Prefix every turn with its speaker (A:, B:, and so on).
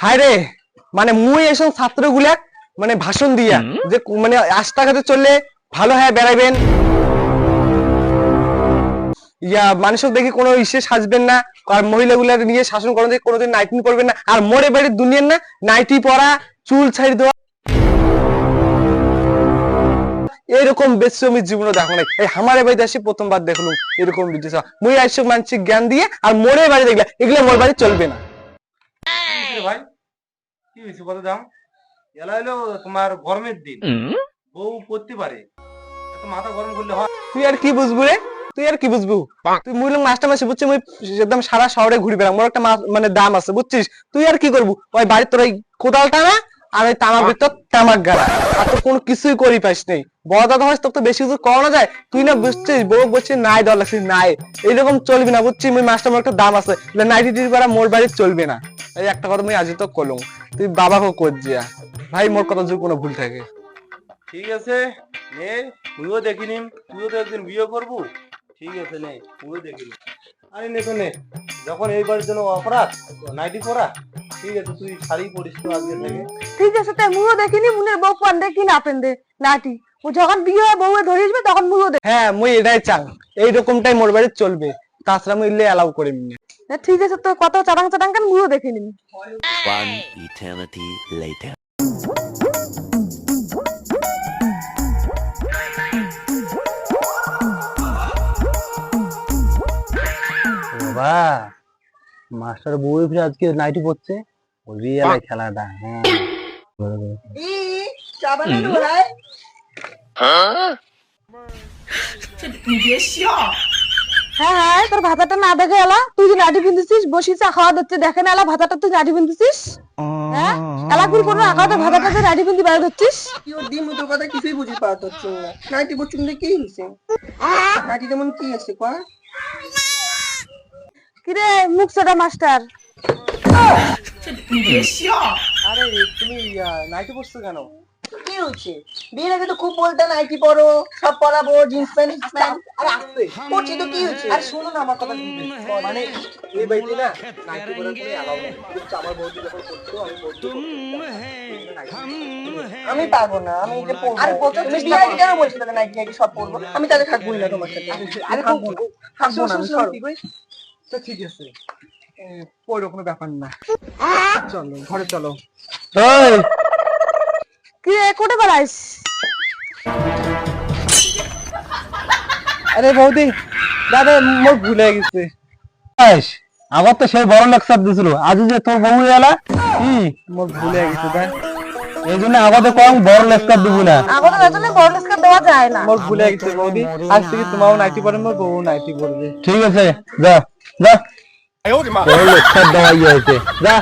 A: হায় রে মানে মুই এসব ছাত্রগুলা মানে ভাষণ দিয়া যে মানে রাস্তাঘাটে চললে ভালো হ্যাঁ বেড়াইবেন। ইয়া মানুষের দেখি কোনো ইসে সাজবেন না আর মহিলাগুলা নিয়ে শাসন করেন কোনোদিন নাইটি পরবেন না। আর মোড়ে বাড়ির দুনিয়ার না নাইটি পরা চুল ছাড়ি দেওয়া। এরকম বেশি আমি জীবনে দেখো নাই। এই আমারে বাড়িতে আসি প্রথমবার দেখলুম এরকম ভিডিও মুই আইসব মানসিক জ্ঞান দিয়ে আর মোড়ে বাড়ি দেখলা এগুলো মোর বাড়ি চলবে না।
B: ভাই কি হয়েছে এলা হলো তোমার গরমের দিন। বউ করতে পারে। এত মাথা গরম করলে হয়।
A: তুই আর কি বুঝবু রে? তুই আর কি বুঝবু? তুই মুই লোক মাস্টার মাসে বুঝছি মুই একদম সারা শহরে ঘুরি বেড়াম মোর একটা মানে দাম আছে বুঝছিস? তুই আর কি করবু? ওই বাড়ির তোর ওই কোদাল টানা আর ওই তামাক ভিতর তামাক গাড়া। আর তো কোনো কিছুই করি পাইস নেই। বড় দাদা হয় তোর তো বেশি কিছু করানো যায়? তুই না বুঝছিস, বউ বলছিস নাই দল লাগছিস নাই। এইরকম চলবি না, বুঝছিস? মুই মাস্টার একটা দাম আছে। নাইটি টিটি পারা মোর বাড়ি চলবে না। এই একটা কথা মুই আজই তো কলম। তুই বাবাকে করজিয়া ভাই, মোর কথা যদি কোনো ভুল থাকে।
B: ঠিক আছে, নে, তুইও দেখি নিম। তুইও তো একদিন বিয়ে করব। ঠিক আছে, নে, তুইও দেখি নিম। আরে, নে তো নে। যখন এইবার জন্য অপরাধ নাইটি পরা। ঠিক আছে তুই শাড়ি পরিস তো আজকে থেকে।
C: ঠিক আছে তাই মুও দেখিনি মুনের বউ পান্ডে কি না পেন্দে নাটি ও যখন বিয়ে হয় বউয়ে ধরে আসবে তখন মুও দেখ।
A: হ্যাঁ মুই এটাই চাং। এইরকমটাই মোর বাড়ি চলবে। তাছাড়া মুই ইলে অ্যালাউ করি না।
C: ঠিক আছে তো কত চাটাং চাটাং কেন মুও দেখিনি।
D: One eternity later.
A: বাবা মাস্টার বই ফিরে আজকে নাইটি পড়ছে? রিয়েল খেলাটা হ্যাঁ।
C: হ্যাঁ হ্যাঁ তোর ভাতাটা না দেখে এলা তুই যে নাটি বসি চা খাওয়া দিচ্ছে দেখে না এলা ভাতাটা তুই নাটি হ্যাঁ? এলা কুড়ি কোনো আঁকাতে ভাতাটা তুই নাটি পিনতে বাইরে ধরছিস
E: কি ওর দিন তোর কথা কিছুই বুঝি পাওয়া যাচ্ছে না নাইটি বচ্চুন কি হয়েছে? নাইটি তেমন কি আছে কয়া?
C: কিরে মুখ সেটা মাস্টার।
A: আরে তুমি নাইটি কেন
E: কি হচ্ছে তো খুব পরো সব পরাবো জিন্স প্যান্ট
A: মানে আমি
E: পারব না আমি তুমি কেন বলছো তাহলে নাইটি নাইটি সব পরবো আমি তাহলে থাকবোই না তোমার সাথে
A: ঠিক আছে ওই কোনো ব্যাপার না। চলো ঘরে চলো।
C: কিরে কোটে বেড়াইস?
A: আরে বৌদি দাদা মোর ভুল গেছে। আমার তো সেই বড় লেকচার দিছিল। আজ যে তোর বউ এলা কি? মোর ভুল গেছে তাই এই জন্য আমাদের কম বড় লেকচার দিব না।
C: আমাদের এজন্য বড় লিস্কার দেওয়া যায় না।
A: মোর ভুল গেছে বৌদি। আজ থেকে তোমাও নাইটি পরে মোর বউ নাইটি পরবে। ঠিক আছে যা যা। বড় লেকচার দেওয়া হয়েছে যা